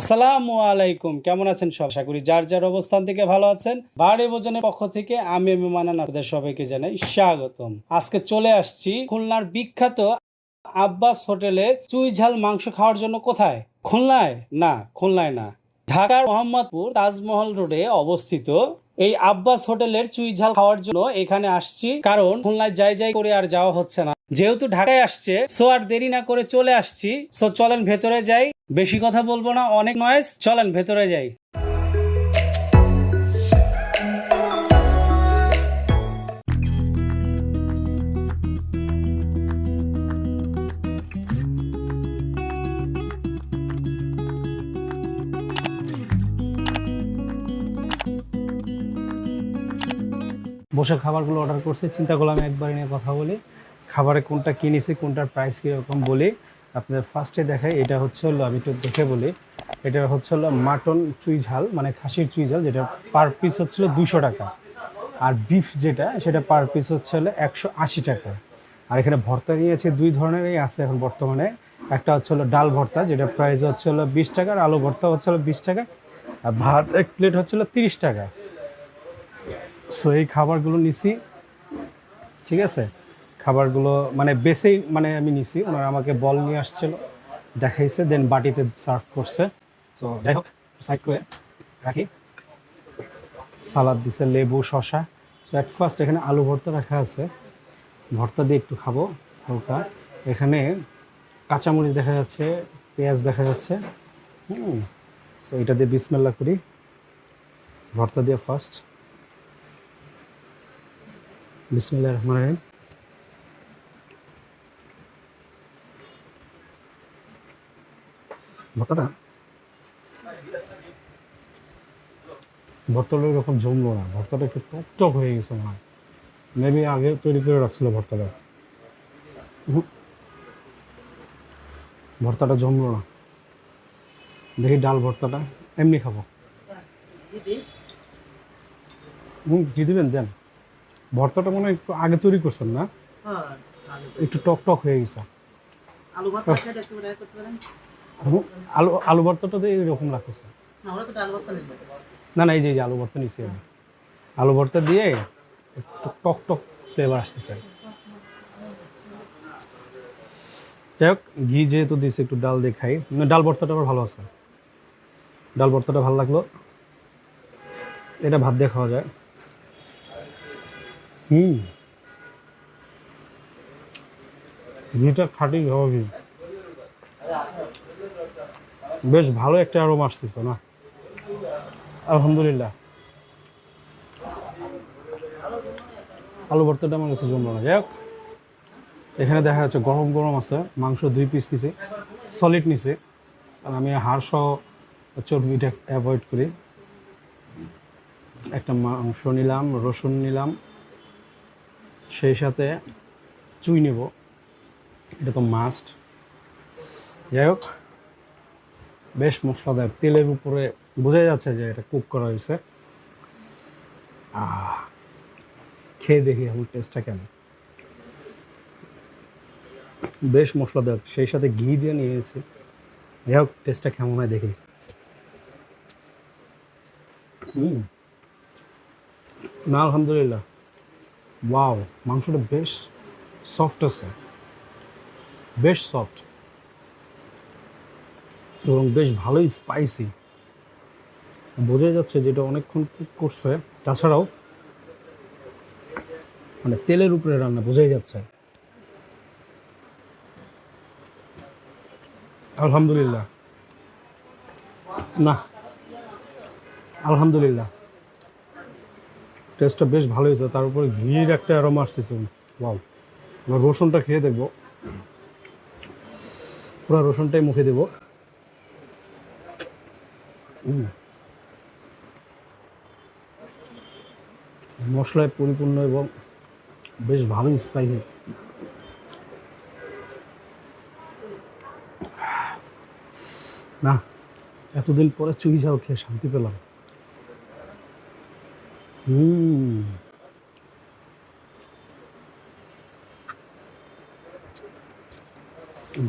আসসালামু আলাইকুম। কেমন আছেন সব? আশা করি যার যার অবস্থান থেকে ভালো আছেন, বাড়ি ভোজনের পক্ষ থেকে আমি মানান আপনাদের সবাইকে জানাই স্বাগতম। আজকে চলে আসছি খুলনার বিখ্যাত আব্বাস হোটেলের চুই ঝাল মাংস খাওয়ার জন্য কোথায়? খুলনায়? না খুলনায় না। ঢাকার মোহাম্মদপুর তাজমহল রোডে অবস্থিত এই আব্বাস হোটেলের চুইঝাল খাওয়ার জন্য এখানে আসছি। কারণ খুলনায় যাই যাই করে আর যাওয়া হচ্ছে না। যেহেতু ঢাকায় আসছে সো আর দেরি না করে চলে আসছি। সো চলেন ভেতরে যাই। বেশি কথা বলব না, অনেক নয়েস চলেন ভেতরে যাই। বসে খাবারগুলো অর্ডার করছে। চিন্তা করলাম একবার নিয়ে কথা বলি। খাবারে কোনটা কিনেছি কোনটার প্রাইস কীরকম বলে। আপনাদের ফার্স্টে দেখাই, এটা হচ্ছে হলো, আমি একটু দেখে বলি। এটা হচ্ছে হলো মাটন চুই ঝাল মানে খাসির চুই ঝাল, যেটা পার পিস হচ্ছিল দুশো টাকা। আর বিফ যেটা, সেটা পার পিস হচ্ছে হলো একশো আশি টাকা। আর এখানে ভর্তা নিয়েছে দুই ধরনেরই আছে এখন বর্তমানে। একটা হচ্ছে হলো ডাল ভর্তা, যেটা প্রাইস হচ্ছে হলো বিশ টাকা, আর আলু ভর্তা হচ্ছে হলো বিশ টাকা। আর ভাত এক প্লেট হচ্ছিল তিরিশ টাকা। সো এই খাবারগুলো নিছি। ঠিক আছে? খাবারগুলো মানে বেসেই মানে আমি নিছি। ওনারা আমাকে বল নিয়ে আসছিল, দেখাইছে দেন বাটিতে সার্ভ করছে। তো যাই হোক সাইড করে রাখি। সালাদ দিছে, লেবু শশা সো অ্যাট ফার্স্ট এখানে আলু ভর্তা রাখা আছে। ভর্তা দিয়ে একটু খাব, হালকা। এখানে কাঁচামরিচ দেখা যাচ্ছে, পেঁয়াজ দেখা যাচ্ছে। হুম। সো এটা দিয়ে বিসমেল্লা করি। ভর্তা দিয়ে ফার্স্ট বিসমিল্লাহ রহমান রহিম। ভর্তাটা? ভর্তাটা এরকম জমলো না। ভর্তাটা একটু টক টক হয়ে গেছে না মেবি আগে তৈরি করে রাখছিল ভর্তাটা। ভর্তাটা জমলো না। দেখি ডাল ভর্তাটা। এমনি খাব। হুম কি দিবেন দেন। ভর্তাটা মনে হয় একটু আগে তৈরি করছেন না? একটু টক টক হয়ে গেছে। আলু হুম, আলু ভর্তাটা দিয়ে এরকম লাগতেছে না তো না না এই যে এই যে আলু ভর্তা নিচ্ছি আমি। আলু ভর্তা দিয়ে একটু টক টক ফ্লেভার আসতেছে। যাই হোক ঘি যেহেতু দিয়েছে একটু ডাল দিয়ে খাই ডাল ভর্তাটা আবার ভালো আছে। ডাল ভর্তাটা ভালো লাগল। এটা ভাত দিয়ে খাওয়া যায়। হুম। ঘিটা খাঁটি খাওয়া ঘি। বেশ ভালো একটা আরও আসতেছে, না? আলহামদুলিল্লাহ। আলু ভর্তাটা আমার কাছে জমলো না। যাই এখানে দেখা যাচ্ছে গরম গরম আছে, মাংস দুই পিস নিছে সলিড নিছে, আর আমি হাড় সহ চর্বিটা অ্যাভয়েড করি। একটা মাংস নিলাম, রসুন নিলাম সেই সাথে চুই নেব। এটা তো মাস্ট যাই হোক, বেশ মশলাদার। তেলের উপরে বোঝা যাচ্ছে যে এটা কুক করা হয়েছে। খেয়ে দেখি এখন টেস্টটা কেমন। বেশ মশলাদার। সেই সাথে ঘি দিয়ে নিয়েছি। যাই হোক টেস্টটা কেমন হয় দেখি। না, আলহামদুলিল্লাহ। ওয়াও মাংসটা বেশ সফট আছে। বেশ সফট এবং বেশ ভালোই স্পাইসি বোঝা যাচ্ছে যেটা অনেকক্ষণ কুক করছে। তাছাড়াও মানে তেলের উপরে রান্না বোঝাই যাচ্ছে। আলহামদুলিল্লাহ। না, আলহামদুলিল্লাহ। টেস্টটা বেশ ভালো হয়েছে, তার উপরে ঘির একটা অ্যারোমা আসতেছে। ওয়াও এবার রসুনটা খেয়ে দেখব। পুরো রসুনটাই মুখে দেবো। মশলায় পরিপূর্ণ এবং বেশ ভালোই স্পাইসি না, এতদিন পরে চুই ঝাল খেয়ে শান্তি পেলাম।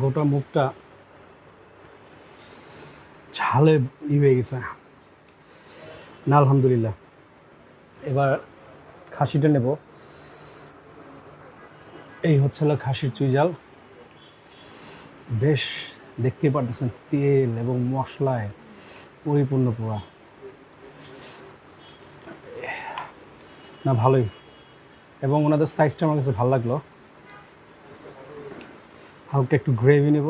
গোটা মুখটা ঝালে ই হয়ে গেছে। না, আলহামদুলিল্লাহ। এবার খাসিটা নেব। এই হচ্ছে হলো খাসির চুইজাল বেশ দেখতে পারতেছেন তেল এবং মশলায় পরিপূর্ণ পোড়া। না, ভালোই। এবং ওনাদের সাইজটা আমার কাছে ভালো লাগল। হালকা একটু গ্রেভি নেব।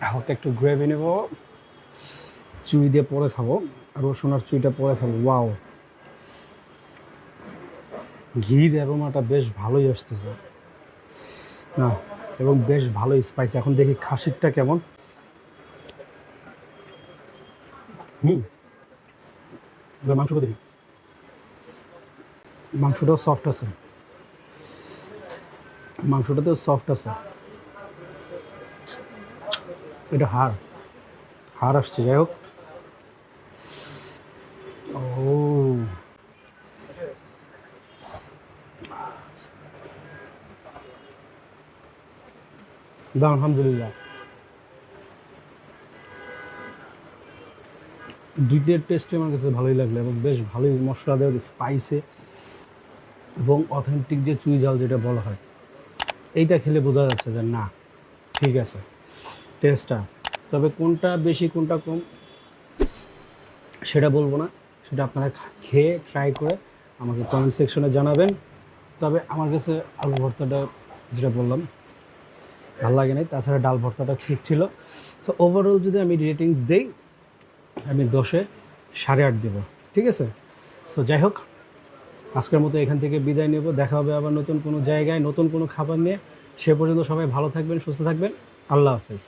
হালকা একটু গ্রেভি নেব। চুই দিয়ে পরে খাব। রসুন আর চুইটা পরে খাব। ওয়াও ঘির অ্যারোমাটা বেশ ভালোই আসতেছে। না, এবং বেশ ভালোই স্পাইসি এখন দেখি খাসিরটা কেমন। হুম। এবার মাংসটা দেখি মাংসটাও সফট আছে। মাংসটাতেও সফট আছে। এটা হাড়। হাড় আসছে, যাই হোক। ও। আলহামদুলিল্লাহ। দুইটার টেস্টে আমার কাছে ভালোই লাগল এবং বেশ ভালোই মশলা দেওয়া স্পাইসে এবং অথেন্টিক যে চুই জাল যেটা বলা হয়। এইটা খেলে বোঝা যাচ্ছে যে না, ঠিক আছে টেস্টটা তবে কোনটা বেশি, কোনটা কম, সেটা বলব না। সেটা আপনারা খেয়ে ট্রাই করে আমাকে কমেন্ট সেকশনে জানাবেন। তবে আমার কাছে আলু ভর্তাটা যেটা বললাম, ভালো লাগে নাই। তাছাড়া ডাল ভর্তাটা ঠিক ছিল। সো ওভারঅল যদি আমি রেটিংস দেই আমি দশে সাড়ে আট দেবো। ঠিক আছে? সো যাই হোক, আজকের মতো এখান থেকে বিদায় নেব। দেখা হবে আবার নতুন কোনো জায়গায়, নতুন কোনো খাবার নিয়ে। সে পর্যন্ত সবাই ভালো থাকবেন, সুস্থ থাকবেন। আল্লাহ হাফেজ।